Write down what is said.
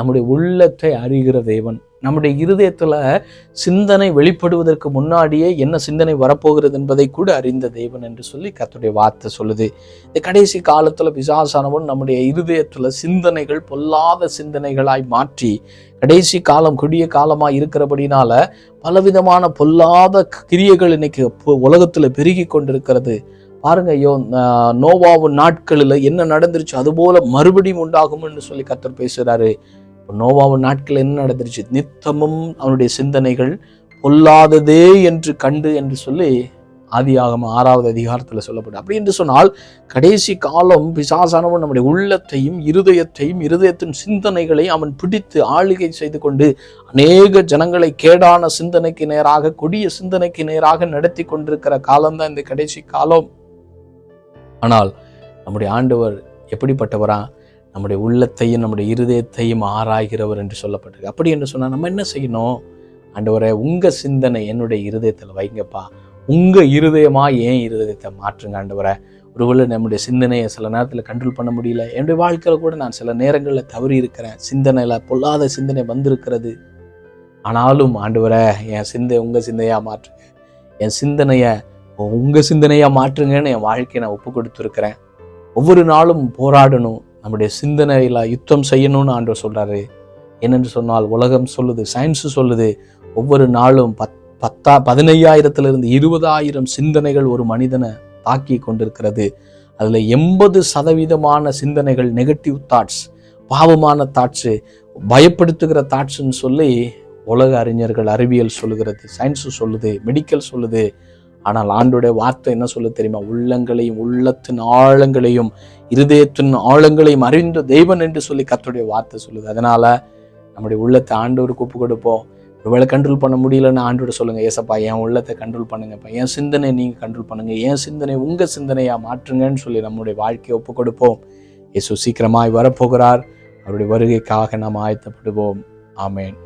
நம்முடைய உள்ளத்தை அறிகிற தேவன். நம்முடைய இருதயத்தில் சிந்தனை வெளிப்படுவதற்கு முன்னாடியே என்ன சிந்தனை வரப்போகிறது என்பதை கூட அறிந்த தேவன் என்று சொல்லி கத்துடைய வார்த்தை சொல்லுது. இந்த கடைசி காலத்தில் பிசாசானவன் நம்முடைய இருதயத்தில் சிந்தனைகள் பொல்லாத சிந்தனைகளாய் மாற்றி கடைசி காலம் கொடிய காலமாக இருக்கிறபடினால பலவிதமான பொல்லாத கிரியைகள் இன்னைக்கு உலகத்தில் பெருகி கொண்டிருக்கிறது. பாருங்க ஐயோ நோவாவு நாட்களில் என்ன நடந்துருச்சு அதுபோல மறுபடியும் உண்டாகும்னு சொல்லி கத்தர் பேசுகிறாரு நோவாவின் நாட்கள் என்ன நடந்துருச்சு? நித்தமும் அவனுடைய சிந்தனைகள் பொல்லாததே என்று கண்டு என்று சொல்லி ஆதியாகம ஆறாவது அதிகாரத்தில் சொல்லப்படும் அப்படி என்று சொன்னால் கடைசி காலம் பிசாசானவன் நம்முடைய உள்ளத்தையும் இருதயத்தையும் இருதயத்தின் சிந்தனைகளையும் அவன் பிடித்து ஆளுகை செய்து கொண்டு அநேக ஜனங்களை கேடான சிந்தனைக்கு நேராக கொடிய சிந்தனைக்கு நேராக நடத்தி கொண்டிருக்கிற காலம்தான் இந்த கடைசி காலம். ஆனால் நம்முடைய ஆண்டவர் எப்படிப்பட்டவரா? நம்முடைய உள்ளத்தையும் நம்முடைய இருதயத்தையும் ஆராய்கிறவர் என்று சொல்லப்பட்டிருக்கு. அப்படி என்று சொன்னால் நம்ம என்ன செய்யணும்? ஆண்டவரே உங்கள் சிந்தனை என்னுடைய இருதயத்தில் வைங்கப்பா. உங்கள் இருதயமாக ஏன் இருதயத்தை மாற்றுங்க ஆண்டவரை. ஒருவேளை நம்முடைய சிந்தனையை சில நேரத்தில் கண்ட்ரோல் பண்ண முடியல. என்னுடைய வாழ்க்கையில் கூட நான் சில நேரங்களில் தவறி இருக்கிறேன். சிந்தனையில் பொல்லாத சிந்தனை வந்திருக்கிறது. ஆனாலும் ஆண்டவரை என் சிந்தை உங்கள் சிந்தையாக மாற்றுங்க. என் சிந்தனையை உங்கள் சிந்தனையாக மாற்றுங்கன்னு என் வாழ்க்கையை நான் ஒப்பு கொடுத்துருக்கிறேன். ஒவ்வொரு நாளும் போராடணும். நம்முடைய சிந்தனையில் யுத்தம் செய்யணும்னு ஆண்டவர் சொல்கிறாரு என்னென்று சொன்னால் உலகம் சொல்லுது சயின்ஸு சொல்லுது ஒவ்வொரு நாளும் பத் பத்தா பதினையாயிரத்திலிருந்து இருபதாயிரம் சிந்தனைகள் ஒரு மனிதனை தாக்கி கொண்டிருக்கிறது. அதில் எண்பது சதவீதமான சிந்தனைகள் நெகட்டிவ் தாட்ஸ் பாவமான தாட்ஸு பயப்படுத்துகிற தாட்ஸ்ன்னு சொல்லி உலக அறிஞர்கள் அறிவியல் சொல்லுகிறது சயின்ஸு சொல்லுது மெடிக்கல் சொல்லுது. ஆனால் ஆண்டோடைய வார்த்தை என்ன சொல்ல தெரியுமா? உள்ளங்களையும் உள்ளத்தின் ஆழங்களையும் இருதயத்தின் ஆழங்களையும் அறிந்த தெய்வன் என்று சொல்லி கத்தோடைய வார்த்தை சொல்லுது. அதனால நம்முடைய உள்ளத்தை ஆண்டவருக்கு ஒப்பு கொடுப்போம். ஒருவேளை கண்ட்ரோல் பண்ண முடியலன்னு ஆண்டோட சொல்லுங்க ஏசப்பா என் உள்ளத்தை கண்ட்ரோல் பண்ணுங்கப்பா என் சிந்தனை நீங்க கண்ட்ரோல் பண்ணுங்க. என் சிந்தனை உங்க சிந்தனையா மாற்றுங்கன்னு சொல்லி நம்முடைய வாழ்க்கையை ஒப்பு கொடுப்போம். இயேசு சீக்கிரமாய் வரப்போகிறார். அவருடைய வருகைக்காக நாம் ஆயத்தப்படுவோம். ஆமேன்.